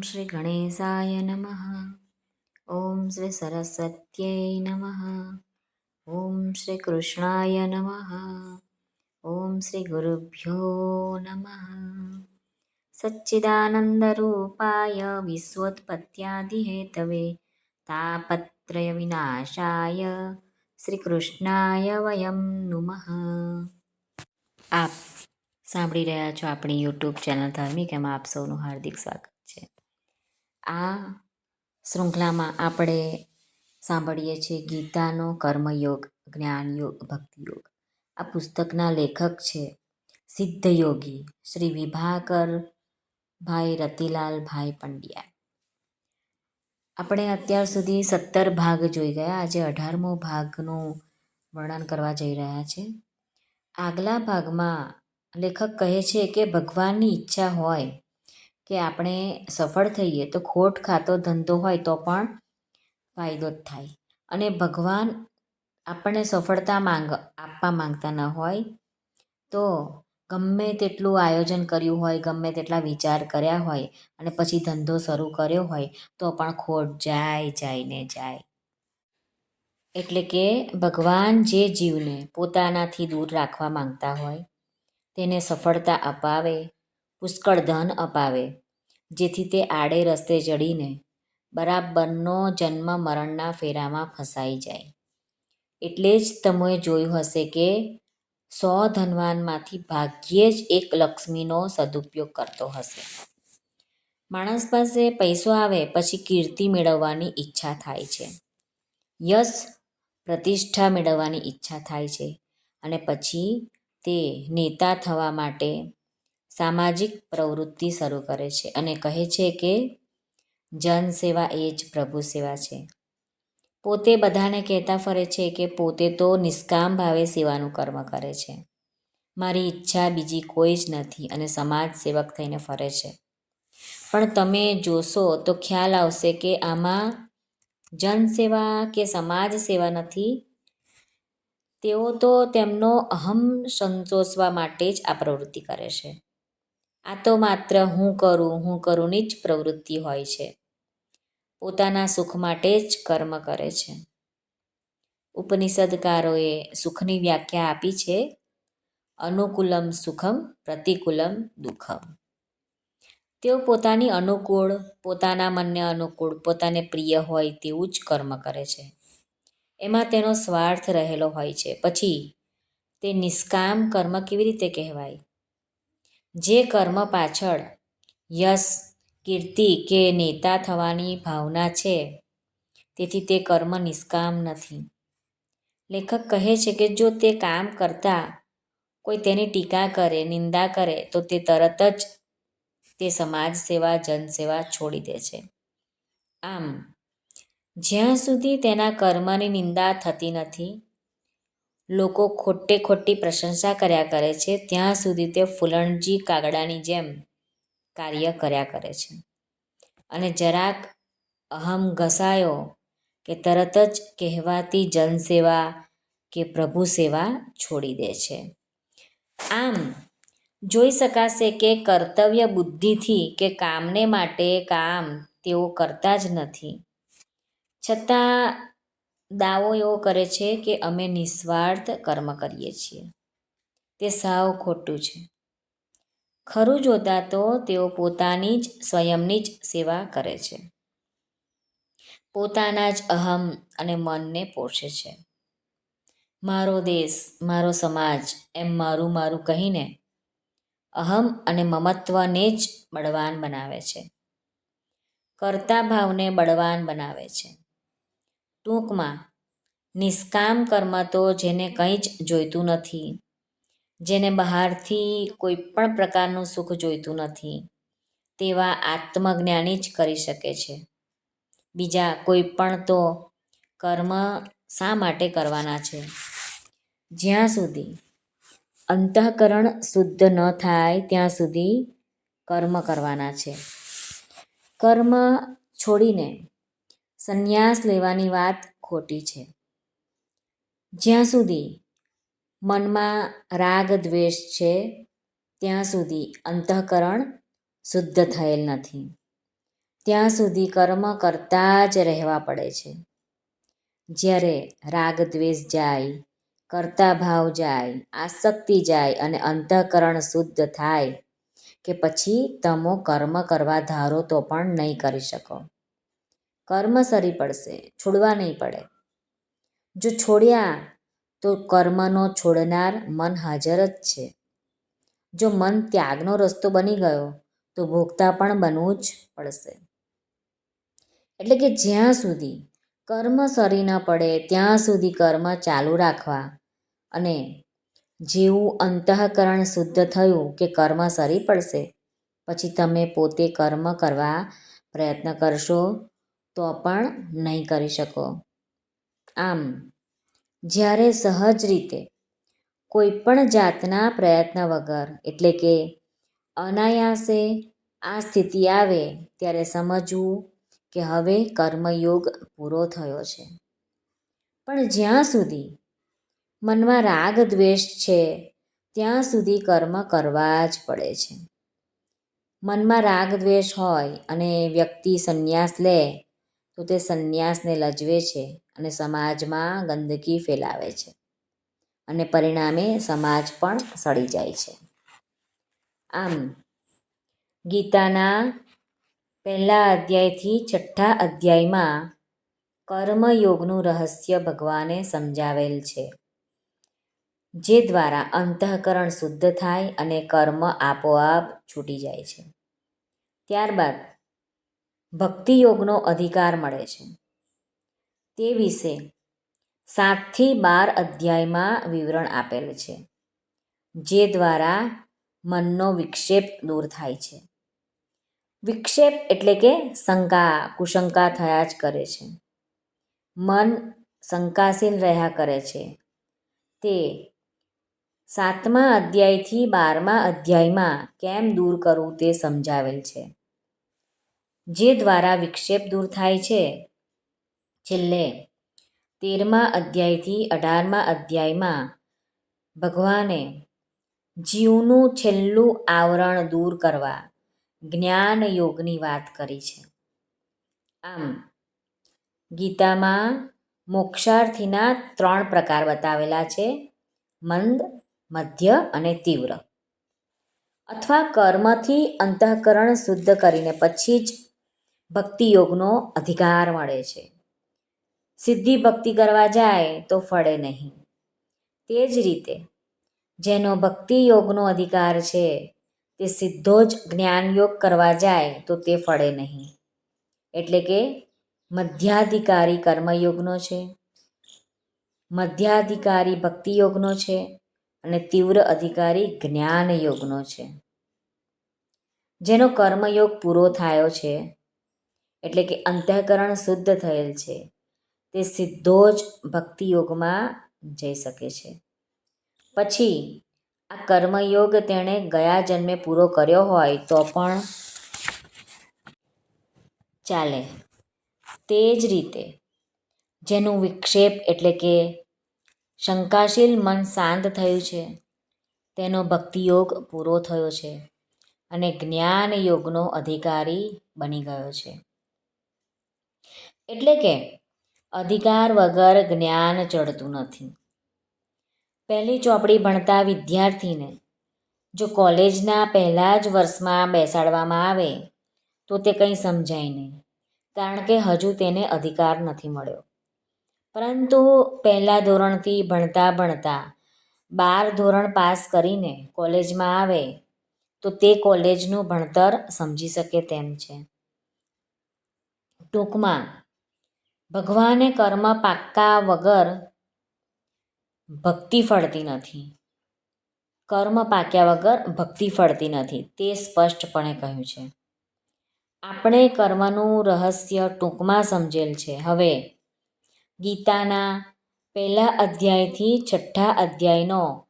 શ્રી ગણેશાય નમઃ ઓમ શ્રી સરસ્વત્यै નમઃ ઓમ શ્રી કૃષ્ણાય નમઃ ઓમ શ્રી ગુરુભ્યો નમઃ સચ્ચિદાનંદરૂપાય વિશ્વોત્પત્યાદિહેતવે તાપત્રય વિનાશાય શ્રી કૃષ્ણાય વયમ નુમઃ આપ સાંભળી રહ્યા છો આપણી યુટ્યુબ ચેનલ ધાર્મિક, એમાં આપ સૌનું હાર્દિક સ્વાગત. આ શૃંખલામાં આપણે સાંભળીએ છીએ ગીતાનો કર્મયોગ, જ્ઞાનયોગ, ભક્તિયોગ. આ પુસ્તકના લેખક છે સિદ્ધયોગી શ્રી વિભાકર ભાઈ રતિલાલ ભાઈ પંડ્યા. આપણે અત્યાર સુધી સત્તર ભાગ જોઈ ગયા. આજે અઢારમો ભાગનું વર્ણન કરવા જઈ રહ્યા છે. આગલા ભાગમાં લેખક કહે છે કે ભગવાનની ઈચ્છા હોય કે આપણે સફળ થઈએ તો ખોટ ખાતો ધંધો હોય તો પણ ફાયદો જ થાય. અને ભગવાન આપણને સફળતા માંગ, આપવા માંગતા ન હોય તો ગમે તેટલું આયોજન કર્યું હોય, ગમે તેટલા વિચાર કર્યા હોય અને પછી ધંધો શરૂ કર્યો હોય તો પણ ખોટ જાય જાય ને જાય. એટલે કે ભગવાન જે જીવને પોતાનાથી દૂર રાખવા માંગતા હોય, તેને સફળતા અપાવે, પુષ્કળ ધન અપાવે. જેથી તે આડે રસ્તે ચડીને બરાબરનો જન્મ મરણના ફેરામાં ફસાઈ જાય. એટલે જ તમે જોયું હશે કે સો ધનવાનમાંથી ભાગ્યે જ એક લક્ષ્મીનો સદુપયોગ કરતો હશે. માણસ પાસે પૈસો આવે પછી કીર્તિ મેળવવાની ઈચ્છા થાય છે. યશ, પ્રતિષ્ઠા મેળવવાની ઈચ્છા થાય છે અને પછી તે નેતા થવા માટે સામાજિક પ્રવૃત્તિ શરૂ કરે છે અને કહે છે કે જન સેવા એ જ પ્રભુ સેવા છે. પોતે બધાને કહેતા ફરે છે કે પોતે તો નિષ્કામ ભાવે સેવાનું કર્મ કરે છે. મારી ઈચ્છા બીજી કોઈ જ નથી અને સમાજ સેવક થઈને ફરે છે. પણ તમે જોશો તો ખ્યાલ આવશે કે આમાં જન સેવા કે સમાજ સેવા નથી. તેઓ તો તેમનો અહમ સંતોષવા માટે જ આ પ્રવૃત્તિ કરે છે. આ તો માત્ર હું કરું, હું કરુંની જ પ્રવૃત્તિ હોય છે. પોતાના સુખ માટે જ કર્મ કરે છે. ઉપનિષદકારોએ સુખની વ્યાખ્યા આપી છે. અનુકૂલમ સુખમ, પ્રતિકૂલમ દુઃખમ. તેઓ પોતાની અનુકૂળ, પોતાના મનને અનુકૂળ, પોતાને પ્રિય હોય તેવું જ કર્મ કરે છે. એમાં તેનો સ્વાર્થ રહેલો હોય છે. પછી તે નિષ્કામ કર્મ કેવી રીતે કહેવાય? જે કર્મ પાછળ યશ, કીર્તિ કે નેતા થવાની ભાવના છે, તેથી તે કર્મ નિષ્કામ નથી. લેખક કહે છે કે જો તે કામ કરતા કોઈ તેની ટીકા કરે, નિંદા કરે, તો તે તરત જ તે સમાજ સેવા જનસેવા છોડી દે છે. આમ, જ્યાં સુધી તેના કર્મની નિંદા થતી નથી લોકો ખોટે ખોટી પ્રશંસા કર્યા કરે છે, ત્યાં સુધી તે ફૂલણજી કાગડાની જેમ કાર્ય કર્યા કરે છે. અને જરાક અહમ ઘસાયો કે તરત જ કહેવાતી જનસેવા કે પ્રભુ સેવા છોડી દે છે. આમ, જોઈ શકાશે કે કર્તવ્ય બુદ્ધિથી કે કામને માટે કામ તેઓ કરતા જ નથી. છતાં દાવો એવો કરે છે કે અમે નિસ્વાર્થ કર્મ કરીએ છીએ. તે સાવ ખોટું છે. ખરું જોતા તો તેઓ પોતાની જ, સ્વયંની જ સેવા કરે છે. પોતાના જ અહમ અને મનને પોષે છે. મારો દેશ, મારો સમાજ, એમ મારું મારું કહીને અહમ અને મમત્વને જ બળવાન બનાવે છે. કરતા ભાવને બળવાન બનાવે છે. ટૂંકમાં નિષ્કામ કર્મ તો જેને કંઈ જ જોઈતું નથી, જેને બહારથી કોઈ પણ પ્રકારનું સુખ જોઈતું નથી, તેવા આત્મજ્ઞાની જ કરી શકે છે. બીજા કોઈ પણ તો કર્મ શા માટે કરવાના છે? જ્યાં સુધી અંતઃકરણ શુદ્ધ ન થાય, ત્યાં સુધી કર્મ કરવાના છે. કર્મ છોડીને સંન્યાસ લેવાની વાત ખોટી છે. જ્યાં સુધી મનમાં રાગ, દ્વેષ છે, ત્યાં સુધી અંતઃકરણ શુદ્ધ થયેલ નથી. ત્યાં સુધી કર્મ કરતા જ રહેવા પડે છે. જ્યારે રાગ, દ્વેષ જાય, કરતા ભાવ જાય, આસક્તિ જાય અને અંતઃકરણ શુદ્ધ થાય કે પછી તમો કર્મ કરવા ધારો તો પણ નહીં કરી શકો. કર્મ સરી પડશે, છોડવા નહીં પડે. જો છોડ્યા, તો કર્મનો છોડનાર મન હાજર જ છે. જો મન ત્યાગનો રસ્તો બની ગયો, તો ભોગતા પણ બનવું જ પડશે. એટલે કે જ્યાં સુધી કર્મ સરી ન પડે, ત્યાં સુધી કર્મ ચાલુ રાખવા અને જેવું અંતઃકરણ શુદ્ધ થયું કે કર્મ સરી પડશે, પછી તમે પોતે કર્મ કરવા પ્રયત્ન કરશો તો પણ નહીં કરી શકો. આમ, જ્યારે સહજ રીતે કોઈ પણ જાતના પ્રયત્ન વગર, એટલે કે અનાયાસે આ સ્થિતિ આવે, ત્યારે સમજવું કે હવે કર્મયોગ પૂરો થયો છે. પણ જ્યાં સુધી મનમાં રાગ દ્વેષ છે, ત્યાં સુધી કર્મ કરવા જ પડે છે. મનમાં રાગ દ્વેષ હોય અને વ્યક્તિ સંન્યાસ લે, તો તે સંન્યાસને લજવે છે. અને સમાજમાં ગંદકી ફેલાવે છે. અને પરિણામે સમાજ પણ સડી જાય છે. આમ, ગીતાના પહેલા અધ્યાયથી છઠ્ઠા અધ્યાયમાં કર્મયોગનું રહસ્ય ભગવાને સમજાવેલ છે, જે દ્વારા અંતઃકરણ શુદ્ધ થાય અને કર્મ આપોઆપ છૂટી જાય છે. ત્યારબાદ ભક્તિયોગનો અધિકાર મળે છે. તે વિશે સાતથી બાર અધ્યાયમાં વિવરણ આપેલ છે, જે દ્વારા મનનો વિક્ષેપ દૂર થાય છે. વિક્ષેપ એટલે કે શંકા, કુશંકા થયા જ કરે છે. મન શંકાશીલ રહ્યા કરે છે. તે સાતમા અધ્યાયથી બારમા અધ્યાયમાં કેમ દૂર કરવું તે સમજાવેલ છે. જે દ્વારા વિક્ષેપ દૂર થાય છે છેલ્લે, તેરમા અધ્યાયથી અઢારમા અધ્યાયમાં ભગવાને જીવનું છેલ્લું આવરણ દૂર કરવા જ્ઞાન યોગની વાત કરી છે. આમ, ગીતામાં મોક્ષાર્થીના ત્રણ પ્રકાર બતાવેલા છે, મંદ, મધ્ય અને તીવ્ર. અથવા કર્મથી અંતઃકરણ શુદ્ધ કરીને પછી જ ભક્તિ યોગનો અધિકાર મળે છે. સિદ્ધિ ભક્તિ કરવા જાય તો ફળે નહીં. તે જ રીતે, જેનો ભક્તિ યોગનો અધિકાર છે, તે સીધો જ જ્ઞાન યોગ કરવા જાય તો તે ફળે નહીં. એટલે કે, મધ્યાધિકારી કર્મયોગનો છે, મધ્યાધિકારી ભક્તિ યોગનો છે, અને તીવ્ર અધિકારી જ્ઞાન યોગનો છે. જેનો કર્મયોગ પૂરો થયો છે, એટલે કે અંતઃકરણ શુદ્ધ થયેલ છે તે સીધો જ ભક્તિ યોગમાં જઈ શકે છે. પછી, આ કર્મયોગ તેણે ગયા જન્મે પૂરો કર્યો હોય તો પણ ચાલે. તે જ રીતે, જેનું વિક્ષેપ એટલે કે શંકાશીલ મન શાંત થયું છે, તેનો ભક્તિયોગ પૂરો થયો છે અને જ્ઞાન યોગનો અધિકારી બની ગયો છે. એટલે કે અધિકાર વગર જ્ઞાન ચડતું નથી. પહેલી ચોપડી ભણતા વિદ્યાર્થીને જો કોલેજના પહેલા જ વર્ષમાં બેસાડવામાં આવે, તો તે કંઈ સમજાય નહીં, કારણ કે હજુ તેને અધિકાર નથી મળ્યો. પરંતુ પહેલા ધોરણથી ભણતા ભણતા બાર ધોરણ પાસ કરીને કોલેજમાં આવે, તો તે કોલેજનું ભણતર સમજી શકે તેમ છે. ટૂંકમાં ભગવાને કર્મ પાક્કા વગર ભક્તિ ફળતી નથી. કર્મ પાક્યા વગર ભક્તિ ફળતી નથી. તે સ્પષ્ટપણે કહ્યું છે. આપણે કર્મનું રહસ્ય ટૂંકમાં સમજેલ છે. હવે, ગીતાના પહેલા અધ્યાયથી છઠ્ઠા અધ્યાયનો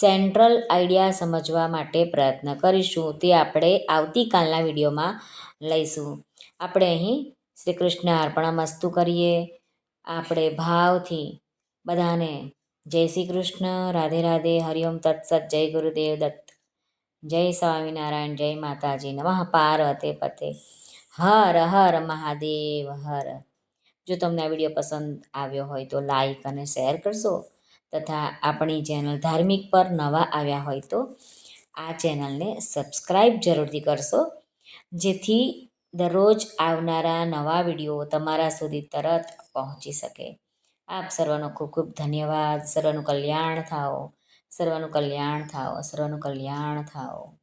સેન્ટ્રલ આઈડિયા સમજવા માટે પ્રયત્ન કરીશું. તે આપણે આવતીકાલના વિડીયોમાં લઈશું. આપણે અહીં શ્રી કૃષ્ણ અર્પણમસ્તુ કરીએ. આપણે ભાવથી બધાને જય શ્રી કૃષ્ણ રાધે રાધે હરિઓમ તત્સત, જય ગુરુદેવ દત્ત. જય સ્વામિનારાયણ, જય માતાજી. નમઃ પાર્વતે પતે. હર હર મહાદેવ, હર. જો તમને આ વીડિયો પસંદ આવ્યો હોય તો લાઈક અને શેર કરશો તથા આપણી ચેનલ ધાર્મિક પર નવા આવ્યા હોય તો આ ચેનલને સબસ્ક્રાઈબ જરૂરથી કરશો. જેથી દરરોજ આવનારા નવા વીડિયો તમારા સુધી તરત પહોંચી શકે. આપ સર્વનો ખૂબ ખૂબ ધન્યવાદ. સર્વનું કલ્યાણ થાઓ. સર્વનું કલ્યાણ થાઓ. સર્વનું કલ્યાણ થાઓ.